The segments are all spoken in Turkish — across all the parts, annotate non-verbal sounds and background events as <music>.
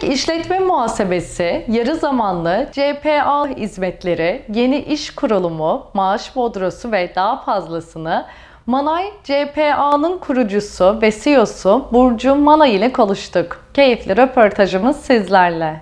Küçük işletme muhasebesi, yarı zamanlı CPA hizmetleri, yeni iş kurulumu, maaş bodrosu ve daha fazlasını Manay CPA'nın kurucusu ve CEO'su Burcu Manay ile konuştuk. Keyifli röportajımız sizlerle.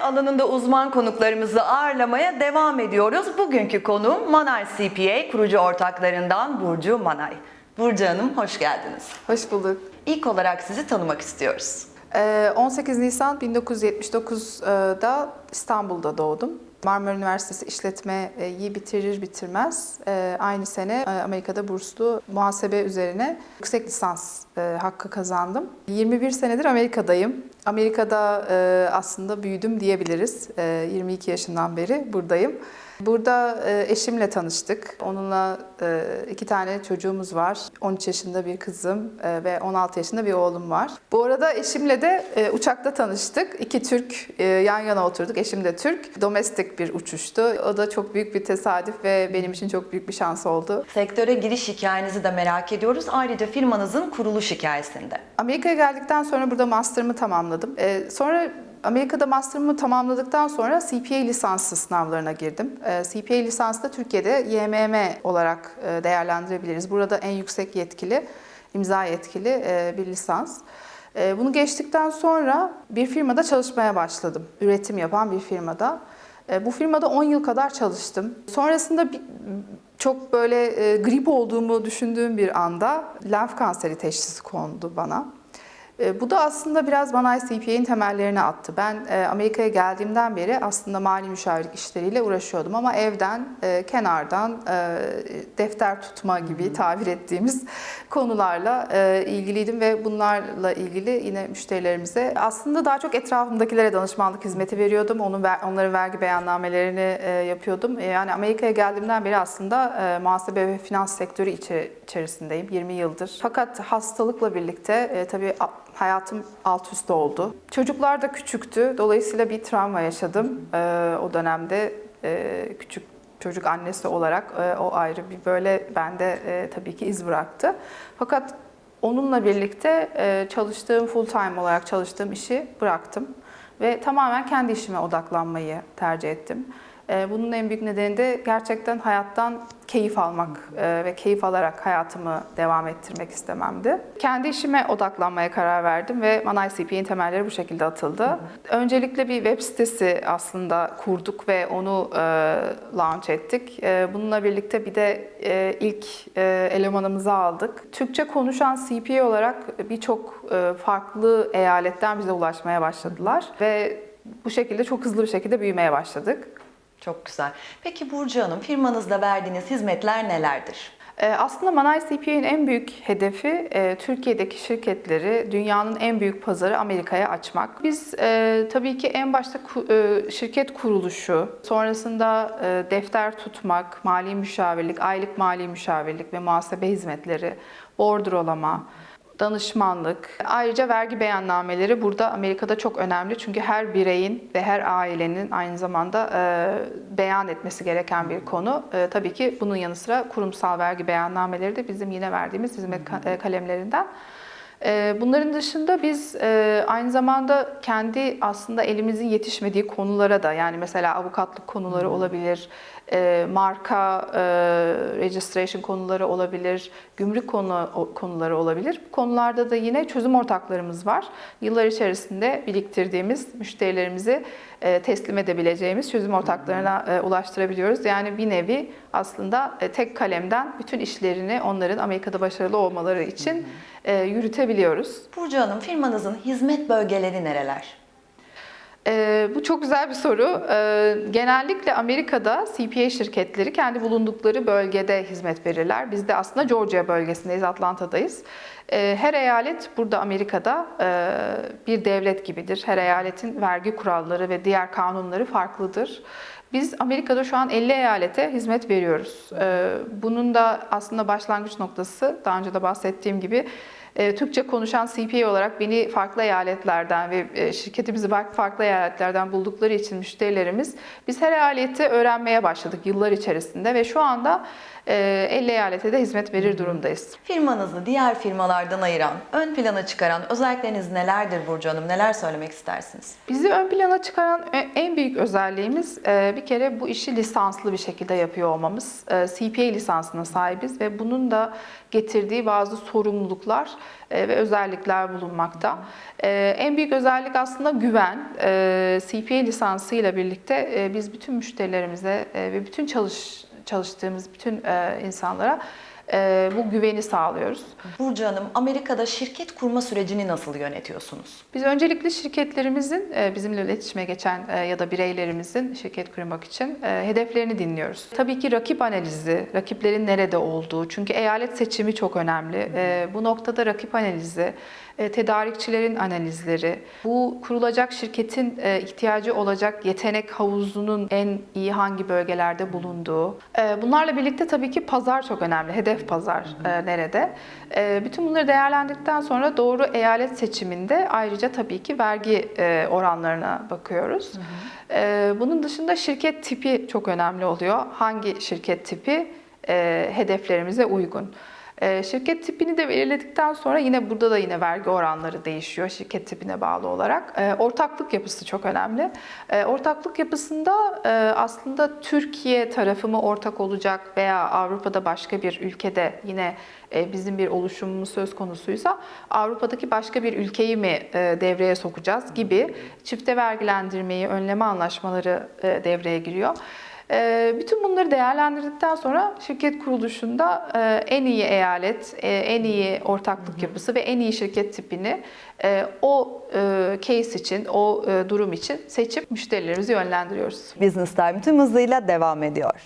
Alanında uzman konuklarımızı ağırlamaya devam ediyoruz. Bugünkü konuğum Manay CPA kurucu ortaklarından Burcu Manay. Burcu Hanım hoş geldiniz. Hoş bulduk. İlk olarak sizi tanımak istiyoruz. Ee, 18 Nisan 1979'da İstanbul'da doğdum. Marmara Üniversitesi işletmeyi bitirir bitirmez e, aynı sene e, Amerika'da burslu muhasebe üzerine yüksek lisans e, hakkı kazandım. 21 senedir Amerika'dayım. Amerika'da aslında büyüdüm diyebiliriz. E, 22 yaşından beri buradayım. Burada eşimle tanıştık. Onunla iki tane çocuğumuz var. 13 yaşında bir kızım ve 16 yaşında bir oğlum var. Bu arada eşimle de uçakta tanıştık. İki Türk yan yana oturduk. Eşim de Türk. Domestik bir uçuştu. O da çok büyük bir tesadüf ve benim için çok büyük bir şans oldu. Sektöre giriş hikayenizi de merak ediyoruz. Ayrıca firmanızın kuruluş hikayesinde. Amerika'ya geldikten sonra burada master'ımı tamamladım. Ee, sonra Amerika'da master'ımı tamamladıktan sonra CPA lisansı sınavlarına girdim. Ee, CPA lisansı da Türkiye'de YMM olarak e, değerlendirebiliriz. Burada en yüksek yetkili, imza yetkili e, bir lisans. E, Bunu geçtikten sonra bir firmada çalışmaya başladım. Üretim yapan bir firmada. E, Bu firmada 10 yıl kadar çalıştım. Sonrasında çok böyle e, grip olduğumu düşündüğüm bir anda lenf kanseri teşhisi kondu bana. E, Bu da aslında biraz bana CPA'nin temellerini attı. Ben e, Amerika'ya geldiğimden beri aslında mali müşavirlik işleriyle uğraşıyordum ama evden, e, kenardan e, defter tutma gibi tabir ettiğimiz <laughs> konularla ilgiliydim ve bunlarla ilgili yine müşterilerimize aslında daha çok etrafımdakilere danışmanlık hizmeti veriyordum. Onun onların vergi beyannamelerini yapıyordum. Yani Amerika'ya geldiğimden beri aslında muhasebe ve finans sektörü içerisindeyim 20 yıldır. Fakat hastalıkla birlikte tabii hayatım alt üst oldu. Çocuklar da küçüktü. Dolayısıyla bir travma yaşadım e, o dönemde. E, küçük çocuk annesi olarak e, o ayrı bir böyle bende e, tabii ki iz bıraktı. Fakat onunla birlikte e, çalıştığım full time olarak çalıştığım işi bıraktım ve tamamen kendi işime odaklanmayı tercih ettim. E, Bunun en büyük nedeni de gerçekten hayattan keyif almak e, ve keyif alarak hayatımı devam ettirmek istememdi. Kendi işime odaklanmaya karar verdim ve Manay CP'nin temelleri bu şekilde atıldı. Öncelikle bir web sitesi aslında kurduk ve onu e, launch ettik. E, bununla birlikte bir de ilk elemanımızı aldık. Türkçe konuşan CPA olarak birçok farklı eyaletten bize ulaşmaya başladılar ve bu şekilde çok hızlı bir şekilde büyümeye başladık. Çok güzel. Peki Burcu Hanım firmanızda verdiğiniz hizmetler nelerdir? Ee, Aslında Manay CPA'nin en büyük hedefi e, Türkiye'deki şirketleri dünyanın en büyük pazarı Amerika'ya açmak. Biz e, tabii ki en başta e, şirket kuruluşu, sonrasında defter tutmak, mali müşavirlik, aylık mali müşavirlik ve muhasebe hizmetleri, bordrolama, danışmanlık, ayrıca vergi beyannameleri burada Amerika'da çok önemli. Çünkü her bireyin ve her ailenin aynı zamanda e, beyan etmesi gereken bir konu. E, tabii ki bunun yanı sıra kurumsal vergi beyannameleri de bizim yine verdiğimiz hizmet e, kalemlerinden. E, Bunların dışında biz e, aynı zamanda kendi aslında elimizin yetişmediği konulara da yani mesela avukatlık konuları olabilir, e, marka e, registration konuları olabilir, gümrük konu konuları olabilir. Bu konularda da yine çözüm ortaklarımız var. Yıllar içerisinde biriktirdiğimiz müşterilerimizi teslim edebileceğimiz çözüm ortaklarına ulaştırabiliyoruz. Yani bir nevi aslında tek kalemden bütün işlerini onların Amerika'da başarılı olmaları için yürütebiliyoruz. Burcu Hanım firmanızın hizmet bölgeleri nereler? Ee, bu çok güzel bir soru. Ee, genellikle Amerika'da CPA şirketleri kendi bulundukları bölgede hizmet verirler. Biz de aslında Georgia bölgesindeyiz, Atlanta'dayız. Ee, her eyalet burada Amerika'da e, bir devlet gibidir. Her eyaletin vergi kuralları ve diğer kanunları farklıdır. Biz Amerika'da şu an 50 eyalete hizmet veriyoruz. Ee, bunun da aslında başlangıç noktası, daha önce de bahsettiğim gibi Türkçe konuşan CPA olarak beni farklı eyaletlerden ve e, şirketimizi farklı eyaletlerden buldukları için müşterilerimiz biz her eyaleti öğrenmeye başladık yıllar içerisinde ve şu anda e, 50 eyalete de hizmet verir durumdayız. Firmanızı diğer firmalardan ayıran, ön plana çıkaran özellikleriniz nelerdir Burcu Hanım? Neler söylemek istersiniz? Bizi ön plana çıkaran en büyük özelliğimiz e, bir kere bu işi lisanslı bir şekilde yapıyor olmamız. E, CPA lisansına sahibiz ve bunun da getirdiği bazı sorumluluklar e, ve özellikler bulunmakta. E, En büyük özellik aslında güven. E, CPA lisansıyla birlikte e, biz bütün müşterilerimize e, ve bütün çalış çalıştığımız bütün e, insanlara e, bu güveni sağlıyoruz. Burcu Hanım, Amerika'da şirket kurma sürecini nasıl yönetiyorsunuz? Biz öncelikle şirketlerimizin, e, bizimle iletişime geçen e, ya da bireylerimizin şirket kurmak için e, hedeflerini dinliyoruz. Tabii ki rakip analizi, rakiplerin nerede olduğu, çünkü eyalet seçimi çok önemli. E, Bu noktada rakip analizi, e, tedarikçilerin analizleri, bu kurulacak şirketin e, ihtiyacı olacak yetenek havuzunun en iyi hangi bölgelerde bulunduğu. E, Bunlarla birlikte tabii ki pazar çok önemli. Hedef pazar e, nerede? E, Bütün bunları değerlendirdikten sonra doğru eyalet seçiminde ayrıca tabii ki vergi e, oranlarına bakıyoruz. E, Bunun dışında şirket tipi çok önemli oluyor. Hangi şirket tipi e, hedeflerimize uygun? E, Şirket tipini de belirledikten sonra yine burada da yine vergi oranları değişiyor şirket tipine bağlı olarak. E, Ortaklık yapısı çok önemli. E, Ortaklık yapısında e, aslında Türkiye tarafı mı ortak olacak veya Avrupa'da başka bir ülkede yine e, bizim bir oluşumumuz söz konusuysa Avrupa'daki başka bir ülkeyi mi e, devreye sokacağız gibi çifte vergilendirmeyi önleme anlaşmaları devreye giriyor. E, Bütün bunları değerlendirdikten sonra şirket kuruluşunda e, en iyi eyalet, e, en iyi ortaklık yapısı ve en iyi şirket tipini e, o case için, o durum için seçip müşterilerimizi yönlendiriyoruz. Business Time tüm hızıyla devam ediyor.